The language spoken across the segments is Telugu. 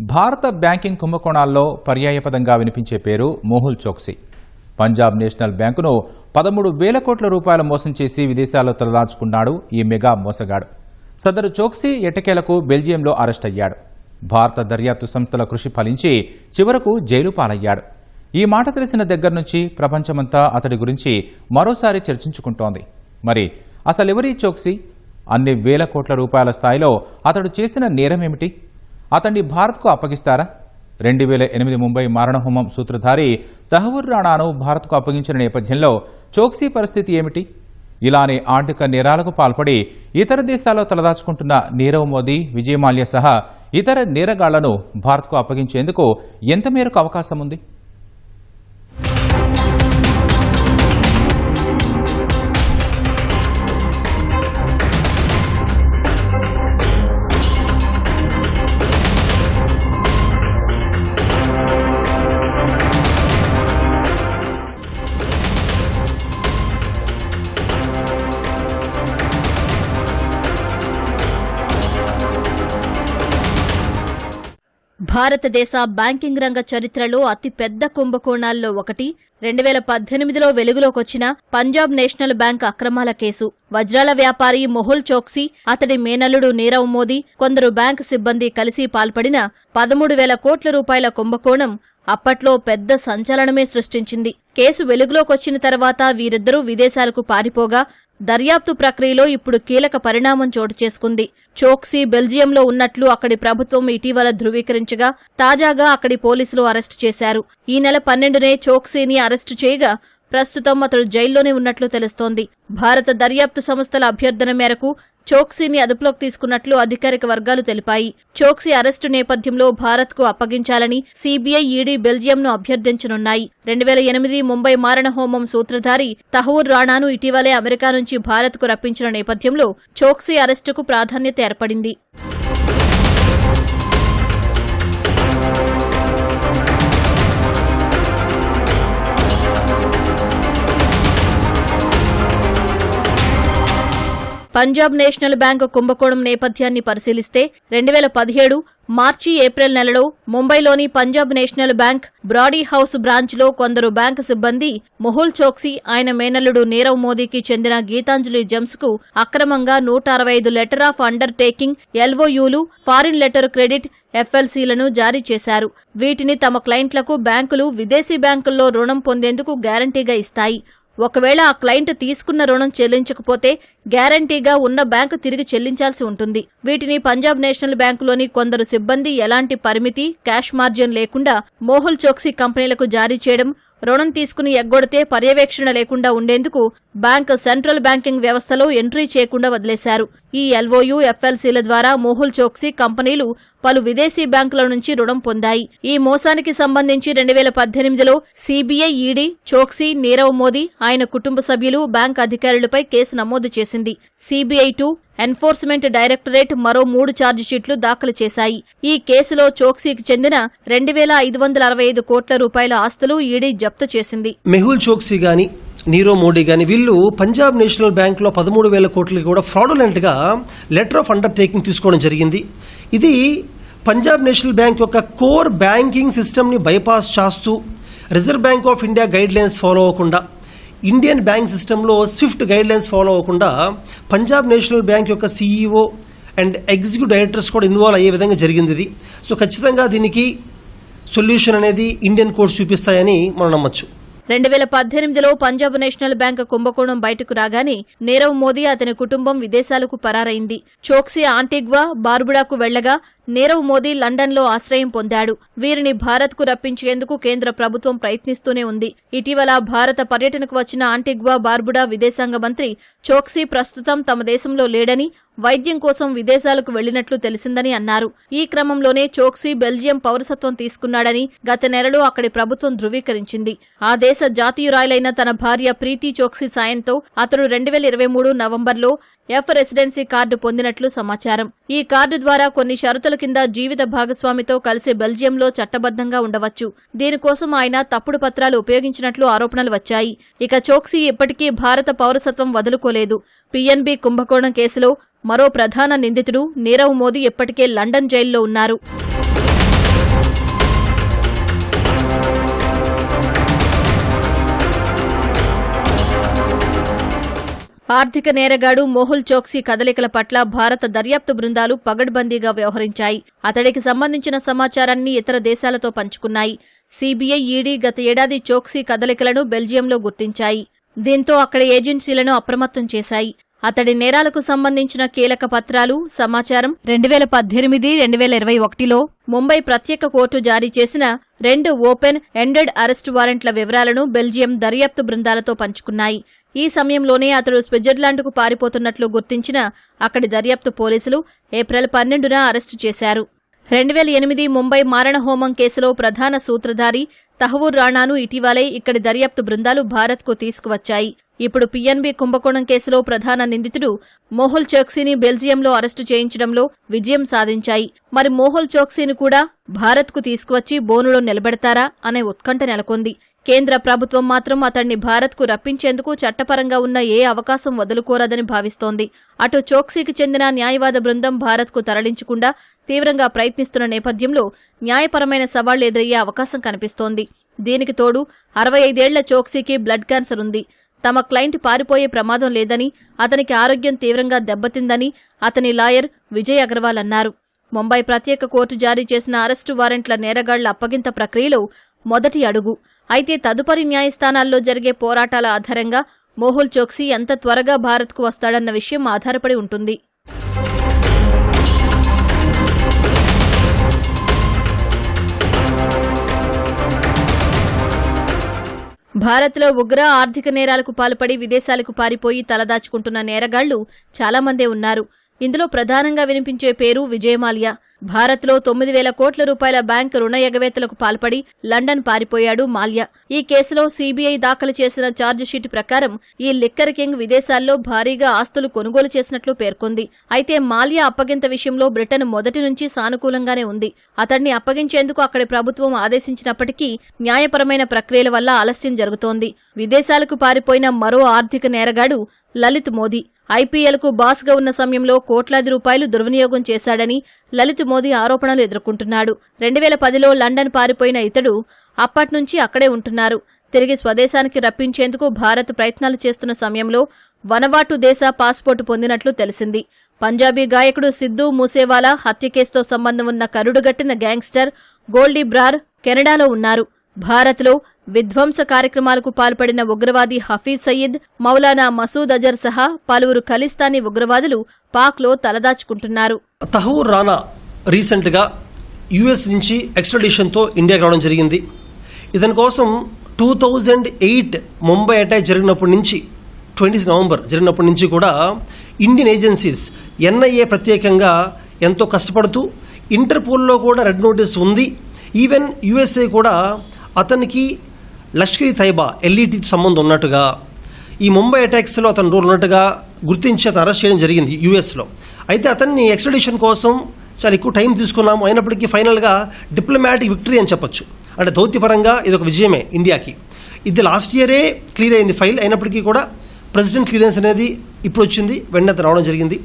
భారత బ్యాంకింగ్ కుంభకోణాల్లో పర్యాయపదంగా వినిపించే పేరు మోహుల్ చోక్సీ. పంజాబ్ నేషనల్ బ్యాంకును పదమూడు వేల కోట్ల రూపాయల మోసం చేసి విదేశాల్లో తలదాచుకున్నాడు ఈ మెగా మోసగాడు. సదరు చోక్సీ ఎటకేలకు బెల్జియంలో అరెస్ట్ అయ్యాడు. భారత దర్యాప్తు సంస్థల కృషి ఫలించి చివరకు జైలు పాలయ్యాడు. ఈ మాట తెలిసిన దగ్గర నుంచి ప్రపంచమంతా అతడి గురించి మరోసారి చర్చించుకుంటోంది. మరి అసలెవరీ చోక్సీ? అన్ని వేల కోట్ల రూపాయల స్థాయిలో అతడు చేసిన నేరమేమిటి? అతన్ని భారత్కు అప్పగిస్తారా? రెండు వేల ఎనిమిది ముంబై మారణహోమం సూత్రధారి తహవూర్ రాణాను భారత్కు అప్పగించిన నేపథ్యంలో చోక్సీ పరిస్థితి ఏమిటి? ఇలానే ఆర్థిక నేరాలకు పాల్పడి ఇతర దేశాల్లో తలదాచుకుంటున్న నీరవ్ మోదీ విజయమాల్య సహా ఇతర నేరగాళ్ళను భారత్కు అప్పగించేందుకు ఎంత మేరకు అవకాశం ఉంది భారతదేశ బ్యాంకింగ్ రంగ చరిత్రలో అతి పెద్ద కుంభకోణాల్లో ఒకటి. రెండు వేల పద్దెనిమిదిలో వెలుగులోకొచ్చిన పంజాబ్ నేషనల్ బ్యాంక్ అక్రమాల కేసు. వజ్రాల వ్యాపారి మొహుల్ చోక్సీ అతడి మేనల్లుడు నీరవ్ మోదీ కొందరు బ్యాంక్ సిబ్బంది కలిసి పాల్పడిన పదమూడు వేల కోట్ల రూపాయల కుంభకోణం అప్పట్లో పెద్ద సంచలనమే సృష్టించింది. కేసు వెలుగులోకొచ్చిన తర్వాత వీరిద్దరూ విదేశాలకు పారిపోగా దర్యాప్తు ప్రక్రియలో ఇప్పుడు కీలక పరిణామం చోటు చేసుకుంది. చోక్సీ బెల్జియంలో ఉన్నట్లు అక్కడి ప్రభుత్వం ఇటీవల ధృవీకరించగా తాజాగా అక్కడి పోలీసులు అరెస్టు చేశారు. ఈ నెల పన్నెండునే చోక్సీని అరెస్టు చేయగా ప్రస్తుతం అతడు జైల్లోనే ఉన్నట్లు తెలుస్తోంది. భారత దర్యాప్తు సంస్థల అభ్యర్థన మేరకు చోక్సీని అదుపులోకి తీసుకున్నట్లు అధికారిక వర్గాలు తెలిపాయి. చోక్సీ అరెస్టు నేపథ్యంలో భారత్కు అప్పగించాలని సీబీఐ ఈడీ బెల్జియంను అభ్యర్థించనున్నాయి. రెండు వేల ఎనిమిది ముంబై మారణహోమం సూత్రధారి తహూర్ రాణాను ఇటీవలే అమెరికా నుంచి భారత్కు రప్పించిన నేపథ్యంలో చోక్సీ అరెస్టుకు ప్రాధాన్యత ఏర్పడింది. పంజాబ్ నేషనల్ బ్యాంక్ కుంభకోణం నేపథ్యాన్ని పరిశీలిస్తే రెండు వేల పదిహేడు మార్చి ఏప్రిల్ నెలలో ముంబైలోని Punjab national bank Brady House బ్రాంచ్లో కొందరు బ్యాంక్ సిబ్బంది మొహుల్ చోక్సీ ఆయన మేనల్లుడు నీరవ్ మోదీకి చెందిన గీతాంజలి జెమ్స్కు అక్రమంగా నూట అరవై ఐదు లెటర్ ఆఫ్ అండర్ టేకింగ్ ఎల్ఓయూలు ఫారిన్ లెటర్ క్రెడిట్ ఎఫ్ఎల్సీలను జారీ చేశారు. వీటిని తమ క్లయింట్లకు బ్యాంకులు విదేశీ బ్యాంకుల్లో రుణం పొందేందుకు గ్యారంటీగా ఇస్తాయి. ఒకవేళ ఆ క్లయింట్ తీసుకున్న రుణం చెల్లించకపోతే గ్యారంటీగా ఉన్న బ్యాంకు తిరిగి చెల్లించాల్సి ఉంటుంది. వీటిని పంజాబ్ నేషనల్ బ్యాంకులోని కొందరు సిబ్బంది ఎలాంటి పరిమితి క్యాష్ మార్జిన్ లేకుండా మోహుల్ చోక్సీ కంపెనీలకు జారీ చేయడం రుణం తీసుకుని ఎగ్గొడితే పర్యవేక్షణ లేకుండా ఉండేందుకు బ్యాంక్ సెంట్రల్ బ్యాంకింగ్ వ్యవస్థలో ఎంట్రీ చేయకుండా వదిలేశారు. ఈ ఎల్ఓయు ఎఫ్ఎల్సీల ద్వారా మోహుల్ చోక్సీ కంపెనీలు పలు విదేశీ బ్యాంకుల నుంచి రుణం పొందాయి. ఈ మోసానికి సంబంధించి రెండు వేల పద్దెనిమిదిలో సీబీఐ ఈడీ చోక్సీ నీరవ్ మోదీ ఆయన కుటుంబ సభ్యులు బ్యాంక్ అధికారులపై కేసు నమోదు చేసింది. సీబీఐ టూ ఎన్ఫోర్స్మెంట్ డైరెక్టరేట్ మరో మూడు ఛార్జిషీట్లు దాఖలు చేశాయి. ఈ కేసులో చోక్సీకి చెందిన రెండు వేల ఐదు వందల అరవై ఐదు కోట్ల రూపాయల ఆస్తులు ఈడీ జప్తు చేసింది. మెహుల్ చోక్సీ కానీ నీరవ్ మోడీ కానీ వీళ్ళు పంజాబ్ నేషనల్ బ్యాంక్లో పదమూడు వేల కోట్లకి కూడా ఫ్రాడులెంట్గా లెటర్ ఆఫ్ అండర్టేకింగ్ తీసుకోవడం జరిగింది. ఇది పంజాబ్ నేషనల్ బ్యాంక్ యొక్క కోర్ బ్యాంకింగ్ సిస్టమ్ని బైపాస్ చేస్తూ reserve bank of India guidelines follow అవ్వకుండా ఇండియన్ బ్యాంక్ సిస్టంలో స్విఫ్ట్ గైడ్ లైన్స్ ఫాలో అవ్వకుండా పంజాబ్ నేషనల్ బ్యాంక్ యొక్క సీఈఓ అండ్ ఎగ్జిక్యూటివ్ డైరెక్టర్స్ కూడా ఇన్వాల్వ్ అయ్యే విధంగా జరిగింది ఇది. సో ఖచ్చితంగా దీనికి సొల్యూషన్ అనేది ఇండియన్ కోర్ట్స్ చూపిస్తాయని మనం నమ్మచ్చు. రెండు వేల పద్దెనిమిదిలో పంజాబ్ నేషనల్ బ్యాంక్ కుంభకోణం బయటకు రాగానే నీరవ్ మోదీ అతని కుటుంబం విదేశాలకు పరారైంది. చోక్సీ ఆంటిగ్వా బార్బుడాకు వెళ్ళగా నీరవ్ మోదీ లండన్లో ఆశ్రయం పొందాడు. వీరిని భారత్కు రప్పించేందుకు కేంద్ర ప్రభుత్వం ప్రయత్నిస్తూనే ఉంది. ఇటీవల భారత పర్యటనకు వచ్చిన ఆంటిగ్వా బార్బుడా విదేశాంగ మంత్రి చోక్సీ ప్రస్తుతం తమ దేశంలో లేడని వైద్యం కోసం విదేశాలకు వెళ్ళినట్లు తెలిసిందని అన్నారు. ఈ క్రమంలోనే చోక్సీ బెల్జియం పౌరసత్వం తీసుకున్నాడని గత నెలలో అక్కడి ప్రభుత్వం ధృవీకరించింది. ఆ దేశ జాతీయురాలైన తన భార్య ప్రీతి చోక్సీ సాయంతో అతడు రెండు వేల ఇరవై మూడు నవంబర్లో ఎఫ్ రెసిడెన్సీ కార్డు పొందినట్లు సమాచారం. ఈ కార్డు ద్వారా కొన్ని షరతుల కింద జీవిత భాగస్వామితో కలిసి బెల్జియంలో చట్టబద్దంగా ఉండవచ్చు. దీనికోసం ఆయన తప్పుడు పత్రాలు ఉపయోగించినట్లు ఆరోపణలు వచ్చాయి. ఇక చోక్సీ ఇప్పటికీ భారత పౌరసత్వం వదులుకోలేదు. పిఎన్బి కుంభకోణం కేసులో మరో ప్రధాన నిందితుడు నీరవ్ మోదీ ఇప్పటికే లండన్ జైల్లో ఉన్నారు. ఆర్థిక నేరగాడు మోహుల్ చోక్సీ కదలికల పట్ల భారత దర్యాప్తు బృందాలు పగడ్బందీగా వ్యవహరించాయి. అతడికి సంబంధించిన సమాచారాన్ని ఇతర దేశాలతో పంచుకున్నాయి. సీబీఐ ఈడీ గత ఏడాది చోక్సీ కదలికలను బెల్జియంలో గుర్తించాయి. దీంతో అక్కడి ఏజెన్సీలను అప్రమత్తం చేశాయి. అతడి నేరాలకు సంబంధించిన కీలక పత్రాలు సమాచారం రెండు వేల పద్దెనిమిది రెండు వేల ఇరవై ఒకటిలో ముంబై ప్రత్యేక కోర్టు జారీ చేసిన రెండు ఓపెన్ ఎండెడ్ అరెస్టు వారెంట్ల వివరాలను బెల్జియం దర్యాప్తు బృందాలతో పంచుకున్నాయి. ఈ సమయంలోనే అతడు స్విట్జర్లాండ్కు పారిపోతున్నట్లు గుర్తించిన అక్కడి దర్యాప్తు పోలీసులు ఏప్రిల్ పన్నెండున అరెస్టు చేశారు. రెండు వేల ఎనిమిది ముంబై మారణహోమం కేసులో ప్రధాన సూత్రధారి తహవూర్ రాణాను ఇటీవలే ఇక్కడి దర్యాప్తు బృందాలు భారత్కు తీసుకువచ్చాయి. ఇప్పుడు పిఎన్బి కుంభకోణం కేసులో ప్రధాన నిందితుడు మోహుల్ చోక్సీని బెల్జియంలో అరెస్టు చేయించడంలో విజయం సాధించాయి. మరి మోహుల్ చోక్సీని కూడా భారత్కు తీసుకువచ్చి బోనులో నిలబెడతారా అనే ఉత్కంఠ నెలకొంది. కేంద్ర ప్రభుత్వం మాత్రం అతన్ని భారత్కు రప్పించేందుకు చట్టపరంగా ఉన్న ఏ అవకాశం వదులుకోరాదని భావిస్తోంది. అటు చోక్సీకి చెందిన న్యాయవాద బృందం భారత్కు తరలించకుండా తీవ్రంగా ప్రయత్నిస్తున్న నేపథ్యంలో న్యాయపరమైన సవాళ్ళు ఎదురయ్యే అవకాశం కనిపిస్తోంది. దీనికి తోడు అరవై ఐదేళ్ళ చోక్సీకి బ్లడ్ క్యాన్సర్ ఉంది. తమ క్లయింట్ పారిపోయే ప్రమాదం లేదని అతనికి ఆరోగ్యం తీవ్రంగా దెబ్బతిందని అతని లాయర్ విజయ్ అగర్వాల్ అన్నారు. ముంబై ప్రత్యేక కోర్టు జారీ చేసిన అరెస్టు వారెంట్ల నేరగాళ్ళ అప్పగింత ప్రక్రియలో మొదటి అడుగు. అయితే తదుపరి న్యాయస్థానాల్లో జరిగే పోరాటాల ఆధారంగా మోహుల్ చోక్సీ ఎంత త్వరగా భారత్కు వస్తాడన్న విషయం ఆధారపడి ఉంటుంది. భారత్లో ఉగ్ర ఆర్థిక నేరాలకు పాల్పడి విదేశాలకు పారిపోయి తలదాచుకుంటున్న నేరగాళ్ళు చాలామందే ఉన్నారు. ఇందులో ప్రధానంగా వినిపించే పేరు విజయమాల్యా. భారత్లో తొమ్మిది వేల కోట్ల రూపాయల బ్యాంక్ రుణ ఎగవేతలకు పాల్పడి లండన్ పారిపోయాడు మాల్యా. ఈ కేసులో సీబీఐ దాఖలు చేసిన ఛార్జిషీట్ ప్రకారం ఈ లిక్కర్ కింగ్ విదేశాల్లో భారీగా ఆస్తులు కొనుగోలు చేసినట్లు పేర్కొంది. అయితే మాల్యా అప్పగింత విషయంలో బ్రిటన్ మొదటి నుంచి సానుకూలంగానే ఉంది. అతన్ని అప్పగించేందుకు అక్కడి ప్రభుత్వం ఆదేశించినప్పటికీ న్యాయపరమైన ప్రక్రియల వల్ల ఆలస్యం జరుగుతోంది. విదేశాలకు పారిపోయిన మరో ఆర్థిక నేరగాడు లలిత్ మోదీ. ఐపీఎల్కు బాస్గా ఉన్న సమయంలో కోట్లాది రూపాయలు దుర్వినియోగం చేశాడని లలిత్ మోదీ ఆరోపణలు ఎదుర్కొంటున్నాడు. రెండు వేల పదిలో లండన్ పారిపోయిన ఇతడు అప్పట్నుంచి అక్కడే ఉంటున్నారు. తిరిగి స్వదేశానికి రప్పించేందుకు భారత్ ప్రయత్నాలు చేస్తున్న సమయంలో వనవాటు దేశ పాస్పోర్టు పొందినట్లు తెలిసింది. పంజాబీ గాయకుడు సిద్ధూ మూసేవాలా హత్య కేసుతో సంబంధం ఉన్న కరుడుగట్టిన గ్యాంగ్స్టర్ గోల్డీ బ్రార్ కెనడాలో ఉన్నారు. భారత్లో విధ్వంస కార్యక్రమాలకు పాల్పడిన ఉగ్రవాది హఫీజ్ సయీద్ మౌలానా మసూద్ అజర్ సహా పలువురు ఖలిస్తానీ ఉగ్రవాదులు పాక్లో తలదాచుకుంటున్నారు. తహూర్ రానా రీసెంట్గా యుఎస్ నుంచి ఎక్స్ట్రడిషన్తో ఇండియాకి రావడం జరిగింది. ఇతని కోసం two thousand eight Mumbai attack జరిగినప్పటి నుంచి ట్వంటీ నవంబర్ జరిగినప్పటి నుంచి కూడా ఇండియన్ ఏజెన్సీస్ ఎన్ఐఏ ప్రత్యేకంగా ఎంతో కష్టపడుతూ ఇంటర్పోల్లో కూడా రెడ్ నోటీస్ ఉంది. ఈవెన్ యుఎస్ఏ కూడా అతనికి లష్కర్ తైబా ఎల్ఈటి సంబంధం ఉన్నట్టుగా ఈ ముంబై అటాక్స్లో అతను రోల్ ఉన్నట్టుగా గుర్తించి అతను అరెస్ట్ చేయడం జరిగింది యూఎస్లో. అయితే అతన్ని ఎక్స్ట్రడిషన్ కోసం చాలా ఎక్కువ టైం తీసుకున్నాము. అయినప్పటికీ ఫైనల్గా డిప్లొమాటిక్ విక్టరీ అని చెప్పొచ్చు. అంటే దౌత్యపరంగా ఇది ఒక విజయమే ఇండియాకి. ఇది లాస్ట్ ఇయరే క్లియర్ అయింది ఫైల్. అయినప్పటికీ కూడా ప్రెసిడెంట్ క్లియరెన్స్ అనేది ఇప్పుడు వచ్చింది. వెంటనే అతను రావడం జరిగింది.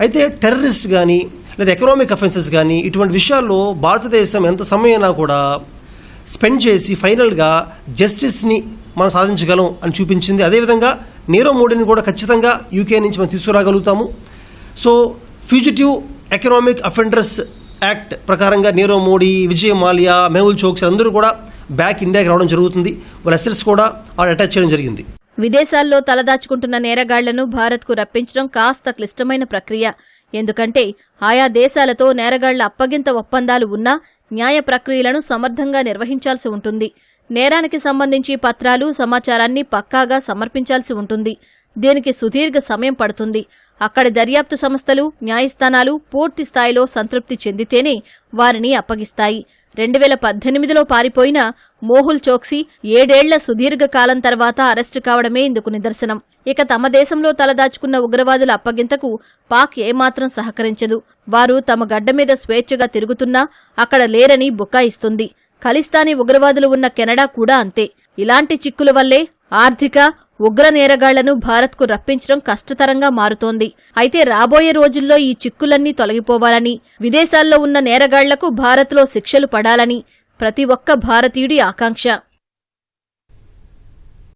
అయితే టెర్రరిస్ట్ కానీ లేదా ఎకనామిక్ అఫెన్సెస్ కానీ ఇటువంటి విషయాల్లో భారతదేశం ఎంత సమయమైనా కూడా స్పెండ్ చేసి ఫైనల్గా జస్టిస్ని మనం సాధించగలం అని చూపించింది. అదేవిధంగా నీరవ్ మోడీని కూడా ఖచ్చితంగా యూకే నుంచి మనం తీసుకురాగలుగుతాము. So fugitive economic offenders act ప్రకారంగా నీరవ్ మోడీ విజయ్ మాల్యా మెహుల్ చోక్స్ అందరూ కూడా బ్యాక్ ఇండియాకి రావడం జరుగుతుంది. వాళ్ళ అసెట్స్ కూడా వాళ్ళు అటాచ్ చేయడం జరిగింది. విదేశాల్లో తలదాచుకుంటున్న నేరగాళ్ళను భారత్కు రప్పించడం కాస్త క్లిష్టమైన ప్రక్రియ. ఎందుకంటే ఆయా దేశాలతో నేరగాళ్ళ అప్పగింత ఒప్పందాలు ఉన్నా న్యాయ ప్రక్రియలను సమర్థంగా నిర్వహించాల్సి ఉంటుంది. నేరానికి సంబంధించి పత్రాలు సమాచారాన్ని పక్కాగా సమర్పించాల్సి ఉంటుంది. దీనికి సుదీర్ఘ సమయం పడుతుంది. అక్కడి దర్యాప్తు సంస్థలు న్యాయస్థానాలు పూర్తి స్థాయిలో సంతృప్తి చెందితేనే వారిని అప్పగిస్తాయి. రెండు వేల పద్దెనిమిదిలో పారిపోయిన మోహుల్ చోక్సీ ఏడేళ్ళ సుదీర్ఘకాలం తర్వాత అరెస్టు కావడమే ఇందుకు నిదర్శనం. ఇక తమ దేశంలో తలదాచుకున్న ఉగ్రవాదుల అప్పగింతకు పాక్ ఏమాత్రం సహకరించదు. వారు తమ గడ్డ మీద స్వేచ్ఛగా తిరుగుతున్నా అక్కడ లేరని బుకాయిస్తుంది ఖలిస్తానీ ఉగ్రవాదులు ఉన్న కెనడా కూడా అంతే. ఇలాంటి చిక్కుల వల్లే ఆర్థిక ఉగ్ర నేరగాళ్ళను భారత్కు రప్పించడం కష్టతరంగా మారుతోంది. అయితే రాబోయే రోజుల్లో ఈ చిక్కులన్నీ తొలగిపోవాలని విదేశాల్లో ఉన్న నేరగాళ్ళకు భారత్లో శిక్షలు పడాలని ప్రతి ఒక్క భారతీయుడి ఆకాంక్ష.